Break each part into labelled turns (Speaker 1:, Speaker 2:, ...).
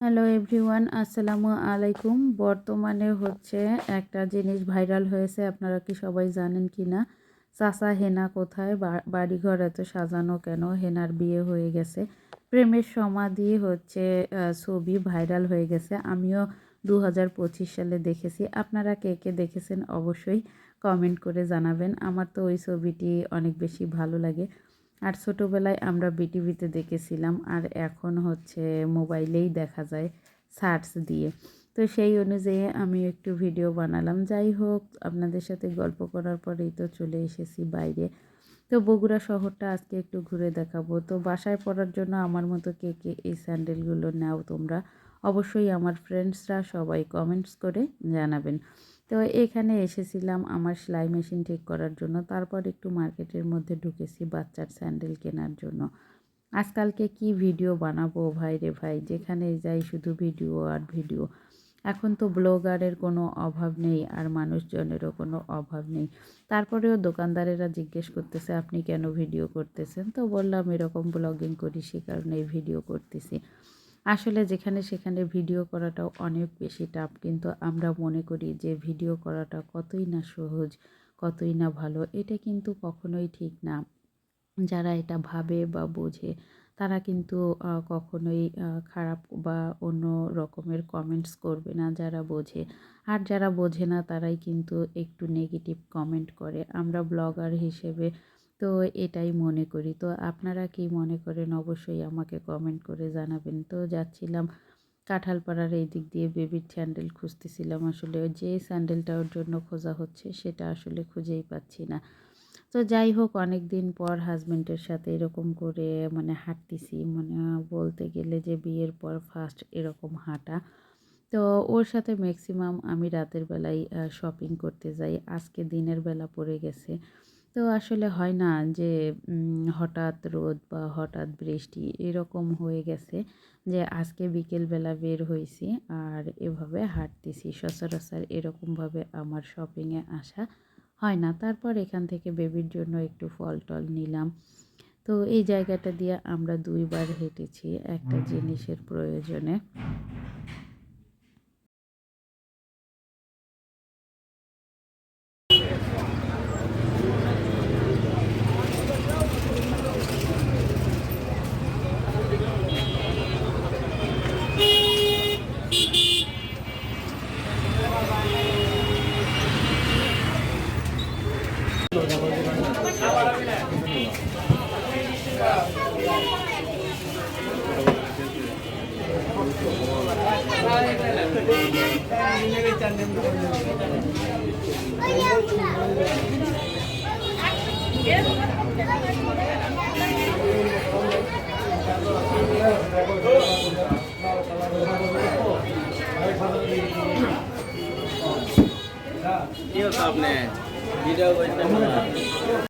Speaker 1: Hello everyone, আসসালামু আলাইকুম। বর্তমানে হচ্ছে একটা জিনিস ভাইরাল হয়েছে, আপনারা কি সবাই জানেন কি না? চাচা হেনা কোথায়? বাড়িঘর এত সাজানো কেন? হেনার বিয়ে হয়ে গেছে। প্রেমের সমাধি হচ্ছে ছবি ভাইরাল হয়ে গেছে। আমিও দু হাজার পঁচিশ সালে দেখেছি। আপনারা কে কে দেখেছেন অবশ্যই কমেন্ট করে জানাবেন। আমার তো ওই ছবিটি অনেক বেশি ভালো লাগে। আর ছোটোবেলায় আমরা বিটিভিতে দেখেছিলাম আর এখন হচ্ছে মোবাইলেই দেখা যায় সার্চ দিয়ে। তো সেই অনুযায়ী আমি একটু ভিডিও বানালাম। যাই হোক, আপনাদের সাথে গল্প করার পরেই তো চলে এসেছি বাইরে। তো বগুড়া শহরটা আজকে একটু ঘুরে দেখাবো। তো বাসায় পড়ার জন্য আমার মতো কে কে এই স্যান্ডেলগুলো নাও তোমরা? অবশ্যই আমার ফ্রেন্ডসরা সবাই কমেন্টস করে জানাবেন। তো এখানে এসেছিলাম আমার সেলাই মেশিন ঠিক করার জন্য। তারপর একটু মার্কেটের মধ্যে ঢুকেছি বাচ্চার স্যান্ডেল কেনার জন্য। আজকালকে কি ভিডিও বানাবো ভাই রে ভাই? যেখানে যাই শুধু ভিডিও আর ভিডিও। এখন তো ব্লগারের কোনো অভাব নেই আর মানুষজনেরও কোনো অভাব নেই। তারপরেও দোকানদারেরা জিজ্ঞেস করতেছে, আপনি কেন ভিডিও করতেছেন? তো বললাম, এরকম ব্লগিং করি, সে কারণে ভিডিও করতেছি। আসলে যেখানে সেখানে ভিডিও করাটাও অনেক বেশি টাফ, কিন্তু আমরা মনে করি যে ভিডিও করাটা কতই না সহজ, কতই না ভালো, এটা কিন্তু কখনোই ঠিক না। যারা এটা ভাবে বা বোঝে, তারা কিন্তু কখনোই খারাপ বা অন্য রকমের কমেন্টস করবে না যারা বোঝে। আর যারা বোঝে না, তারাই কিন্তু একটু নেগেটিভ কমেন্ট করে। আমরা ব্লগার হিসেবে তো এটাই মনে করি। তো আপনারা কি মনে করেন অবশ্যই আমাকে কমেন্ট করে জানাবেন। তো যাচ্ছিলাম কাঁঠালপাড়ার এই দিক দিয়ে বেবির স্যান্ডেল খুঁজতেছিলাম। আসলে যে স্যান্ডেলটা ওর জন্য খোঁজা হচ্ছে সেটা আসলে খুঁজেই পাচ্ছি না। তো যাই হোক অনেক দিন পর হাজব্যান্ডের সাথে এরকম করে মানে হাঁটতেছি। মানে বলতে গেলে যে বিয়ের পর ফার্স্ট এরকম হাঁটা। তো ওর সাথে ম্যাক্সিমাম আমি রাতের বেলায় শপিং করতে যাই। আজকে দিনের বেলা পড়ে গেছে। তো আসলে হয় না যে হঠাৎ রোদ বা হঠাৎ বৃষ্টি এরকম হয়ে গেছে যে আজকে বিকেলবেলা বের হয়েছি আর এভাবে হাঁটতেছি। সচরাচর এরকমভাবে আমার শপিংয়ে আসা হয় না। তারপর এখান থেকে বেবির জন্য একটু ফল টল নিলাম। তো এই জায়গাটা দিয়ে আমরা দুইবার হেঁটেছি একটা জিনিসের প্রয়োজনে। কি হতো আপনি ভিডিও করতে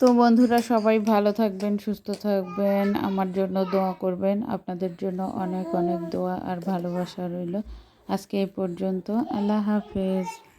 Speaker 1: তো বন্ধুরা, সবাই ভালো থাকবেন, সুস্থ থাকবেন। আমার জন্য দোয়া করবেন। আপনাদের জন্য অনেক অনেক দোয়া আর ভালোবাসা রইল। আজকে এই পর্যন্ত। আল্লাহ হাফেজ।